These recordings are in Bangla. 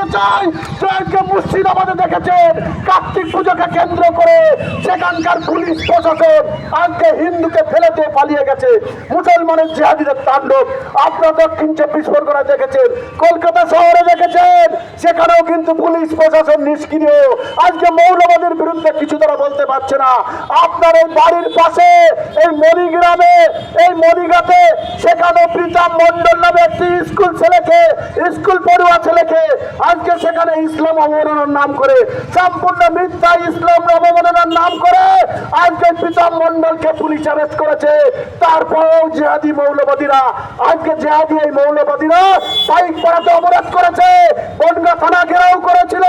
বলতে চাই। আজকে মুর্শিদাবাদে দেখেছেন। কার্তিক পুজোকে কেন্দ্র করে সেখানকার পুলিশ প্রশাসন আজকে হিন্দুকে ফেলে দিয়ে পালিয়ে গেছে। মুসলমানের জেহাদিদের তাণ্ডব আপনারা দক্ষিণ চব্বিশ পরগনায় দেখেছেন। কলকাতা শহরে দেখেছেন। সেখানেও কিন্তু পুলিশ প্রশাসন নিষ্ক্রিয়। আজকে মৌলবাদের বিরুদ্ধে কিছু তারা বলতে পারছে না। আপনার এই বাড়ির পাশে, এই মরিগ্রামে এই মরিগাতে সেখানে প্রীতম মন্ডল নামে একটি স্কুল ছেলেকে, স্কুল পড়ুয়া ছেলেকে আজকে সেখানে ইসলাম অবমাননার নাম করে, সম্পূর্ণ মিথ্যা ইসলাম অবমাননার নাম করে আজকে প্রীতম মন্ডলকে পুলিশ অ্যারেস্ট করেছে। তারপরেও জেহাদি মৌলবাদীরা, আজকে জেহাদি এই মৌলবাদীরা বাইক পাড়াতে অবরোধ করেছে। বনগা থানা ঘেরাও করেছিল।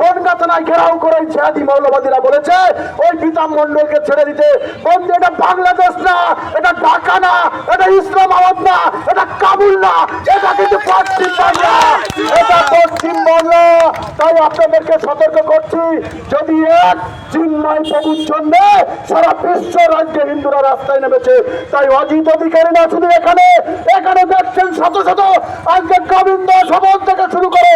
বনগা থানায় ঘেরাও করে জেহাদি মৌলবাদীরা বলেছে, ওই প্রীতম মন্ডলকে ছেড়ে দিতে। বন্ধু এটা বাংলাদেশ না, এটা ঢাকা না, এটা ইসলামাবাদ না, এটা কাবুল না, এটা কিন্তু পশ্চিম বাংলা, এটা পশ্চিম বাংলা, তাই আপনাদেরকে সতর্ক করছি, যদি এক চিন্ময় সারা বিশ্ব রাজ্যে হিন্দুরা রাস্তায় নেমেছে, তাই অজিত অধিকারী না শুধু এখানে এখানে দেখছেন শত শত আজকে গোবিন্দ থেকে শুরু করে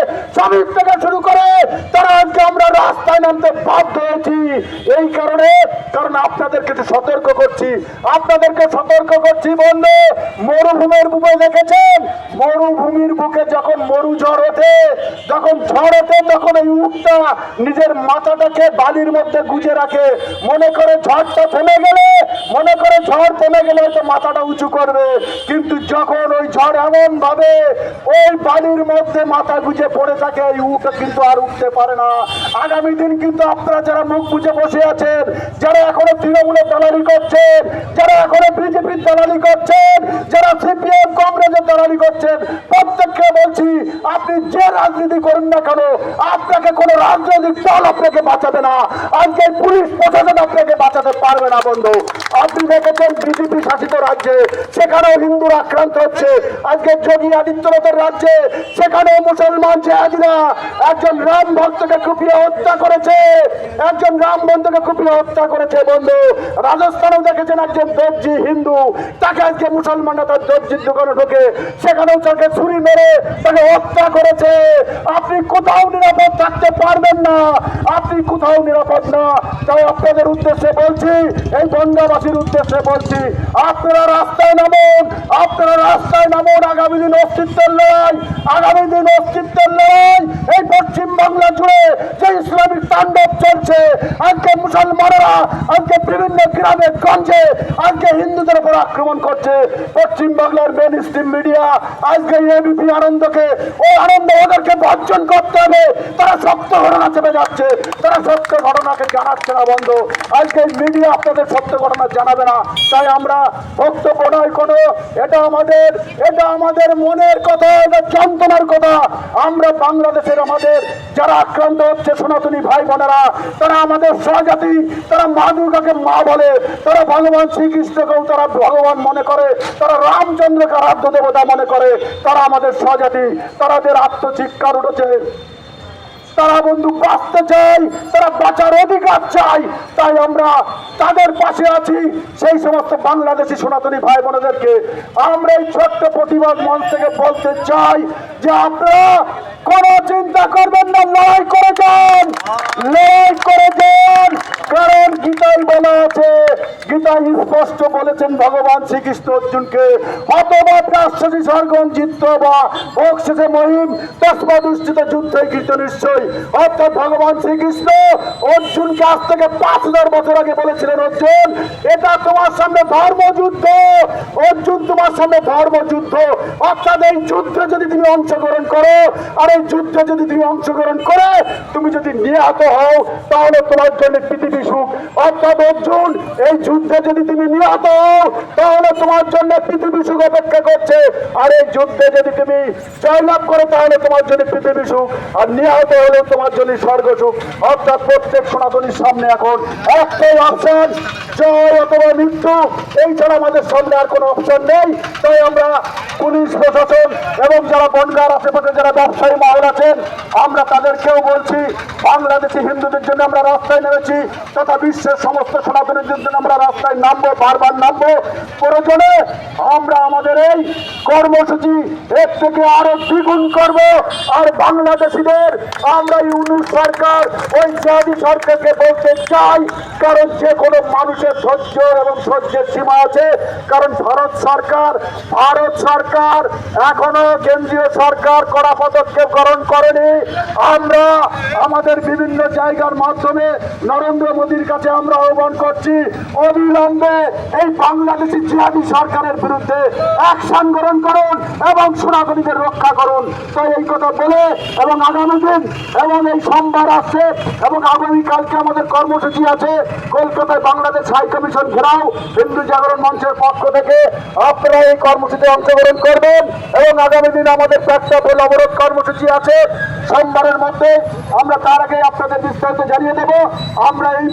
থেকে শুরু করে, তারা আজকে আমরা রাস্তায় নামতে বাধ্য হয়েছি। এই কারণে, কারণ আপনাদেরকে সতর্ক করছি, আপনাদেরকে সতর্ক করছি বন্ধু, মরুভূমির বুকে দেখেছেন? মরুভূমির বুকে যখন মরু ঝড় ওঠে, যখন ঝড় ওঠে, তখন এই উঠটা নিজের মাথাটাকে বালির মধ্যে গুজে রাখে। মনে করে ঝড়টা থেমে গেলে, মনে করে ঝড় থেমে গেলে হয়তো মাথাটা উঁচু করবে। কিন্তু যখন ওই ঝড় এমন ভাবে ওই বালির মধ্যে মাথা গুজে পড়ে থাকে, এই উঠ কিন্তু আর উঠতে পারে না। আগামী দিন কিন্তু আপনারা যারা মুখ বুঝে বসে আছেন, যারা এখনও তৃণমূলের দালালি করছেন, যারা এখনও বিজেপির দালালি করছেন, যারা সিপিএম, কংগ্রেসের দালালি করছেন প্রত্যেককে বলছি, আপনি যে রাজনীতি করুন না কেন, আপনাকে কোনো রাজনৈতিক দল আপনাকে বাঁচাবে না। আজকে পুলিশ প্রশাসন আপনাকে বাঁচাতে পারবে না, বন্ধু। আপনি দেখেছেন বিজেপি শাসিত রাজ্যে, সেখানেও হিন্দুরা আক্রান্ত হচ্ছে। আজকে যোগী আদিত্যনাথের রাজ্যে, সেখানেও মুসলমান জেহাদিরা একজন রাম ভক্তকে কুপিয়ে হত্যা করেছে। একজন রাম বন্ধুকে কুপিয়ে হত্যা করেছে, বন্ধু। রাজস্থানেও দেখেছেন একজন দর্জি হিন্দু, তাকে আজকে মুসলমানরা তার দর্জির দোকানে ঢোকে। সেখানেও তাকে ছুরি মেরে তাকে হত্যা করেছে। আপনি কোথাও নিরাপদ থাকতে পারবেন না। আপনি কোথাও নিরাপদ না। তাই আপনাদের উদ্দেশ্যে বলছি, এই বঙ্গাবাসীর উদ্দেশ্যে বলছি, আপনারা রাস্তায় নামুন, আপনারা রাস্তায় নামুন। আগামী দিন অস্তিত্বের লড়াই, আগামী দিন অস্তিত্বের লড়াই। এই পশ্চিম বাংলা জুড়ে যে ইসলামিক তাণ্ডব চলছে, আজকে মুসলমানেরা, আজকে বিভিন্ন গ্রামে, গঞ্জে, আজকে হিন্দুদের উপর আক্রমণ করছে। পশ্চিম বাংলার মেন স্ট্রিম মিডিয়া আজকে এবিপি আনন্দকে, ওই আনন্দ ওদেরকে বর্জন করতে হবে। তারা সত্য ঘটনা চেপে যাচ্ছে। তারা সত্য ঘটনাকে জানাচ্ছে না বন্ধ। আজকে মিডিয়া আপনাদের সত্য ঘটনা জানাবে না। তাই আমরা বক্তব্য নয় কোনো, এটা আমাদের এটা আমাদের মনের কথা, এটা যন্ত্রণার কথা। আমরা বাংলাদেশের আমাদের যারা আক্রান্ত হচ্ছে সনাতনী ভাই বোনেরা, তারা আমাদের স্বজাতি, তারা মা দুর্গাকে মা বলে, তারা ভগবান শ্রীকৃষ্ণকেও তারা ভগবান মনে করে, তারা রামচন্দ্রকে আরাধ্য দেবতা মনে করে, তারা আমাদের স্বজাতি তাদের আত্মচিৎকার উঠেছে তারা বন্ধু বাঁচতে চাই তারা বাঁচার অধিকার চাই তাই আমরা তাদের পাশে আছি। সেই সমস্ত বাংলাদেশি সনাতনী ভাই বোনেদেরকে আমরা এই ছোট্ট প্রতিবাদ মঞ্চ থেকে বলতে চাই যে আপনারা কোনো চিন্তা করবেন না, লড়াই করে যান। লড়াই করে যান, কারণ গীতায় বলা আছে গীতায় স্পষ্ট বলেছেন ভগবান শ্রীকৃষ্ণ অর্জুনকে। অথবা প্রাশ্চী স্বর্গম জিত্ত বা অক্ষসে মহিম, তসমা দুষ্টিত যুদ্ধে কৃত নিশ্চয়। অর্থাৎ ভগবান শ্রীকৃষ্ণ অর্জুনকে আজ থেকে পাঁচ হাজার বছর আগে বলেছিলেন, অর্জুন, এটা তোমার সামনে ধর্মযুদ্ধ। অর্জুন, তোমার সামনে ধর্মযুদ্ধ। অর্থাৎ এই যুদ্ধে যদি তুমি অংশগ্রহণ করো, আর এই যুদ্ধে যদি তুমি অংশগ্রহণ করে, তুমি যদি নিহত হও, তাহলে তোমার জন্য পৃথিবী সুখ। অর্থাৎ অর্জুন, এই যুদ্ধে যদি তুমি নিহত, তাহলে তোমার জন্য পৃথিবী সুখ অপেক্ষা করছে। আর এই যুদ্ধে যদি তুমি জয়লাভ করো, তাহলে তোমার জন্য পৃথিবী সুখ। আর নিহত হলে তোমার জন্য স্বর্গ সুখ। অর্থাৎ প্রত্যেক সনাতনীর সামনে এখন একটাই অপশন জয় অথবা মৃত্যু। এই ছাড়া আমাদের সামনে আর কোনো অপশন নেই। তাই আমরা পুলিশ প্রশাসন এবং যারা বনগার আশেপাশে যারা ব্যবসায়ী মহল আছেন আমরা তাদেরকেও বলছি বাংলাদেশি হিন্দুদের জন্য আমরা রাস্তায় নেমেছি তথা বিশ্বের সমস্ত সনাতনীদের জন্য আমরা রাস্তায় নামবো, বারবার নামবো। প্রয়োজনে আমরা আমাদের এই কর্মসূচি এর থেকে আরও দ্বিগুণ করব। আর বাংলাদেশিদের আমরা ইউনুস সরকার, ওই জাতি সরকারকে বলতে চাই, কারণ যে কোনো মানুষের ধৈর্য এবং সহ্যের সীমা আছে। কারণ ভারত সরকার ভারত সরকার এখনও কেন্দ্রীয় সরকার কড়া পদক্ষেপ গ্রহণ করেনি। আমরা আমাদের বিভিন্ন জায়গার মাধ্যমে নরেন্দ্র মোদীর কাছে আমরা আহ্বান করছি, অবিলম্বে এই বাংলাদেশি জিহাদি সরকারের বিরুদ্ধে অ্যাকশন গ্রহণ করুন এবং সোনাগরীদের রক্ষা করুন। তাই এই কথা বলে এবং আগামী দিন এবং এই সোমবার আসছে এবং আগামীকালকে আমাদের কর্মসূচি আছে। কলকাতায় বাংলাদেশ হাই কমিশন ঘেরাও হিন্দু জাগরণ মঞ্চের পক্ষ থেকে আপনারা এই কর্মসূচিতে অংশগ্রহণ করবেন এবং আগামী দিন আমাদের প্রেক্ষাপট অবরোধ কর্মসূচি আছে। সোমবারের মধ্যে আমরা তার আগে আপনাদের বিস্তারিত জানিয়ে দেব। আমরা এই